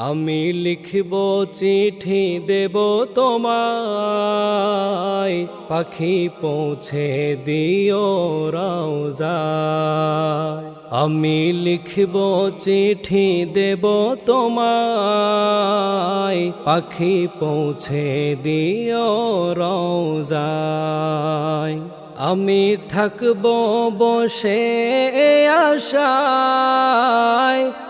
আমি লিখব চিঠি দেব তোমায়। পাখি পৌঁছে দিও রাউজায় আমি লিখব চিঠি দেব তোমায়। পাখি পৌঁছে দিও রওজায়। আমি থাকব বসে আশায়।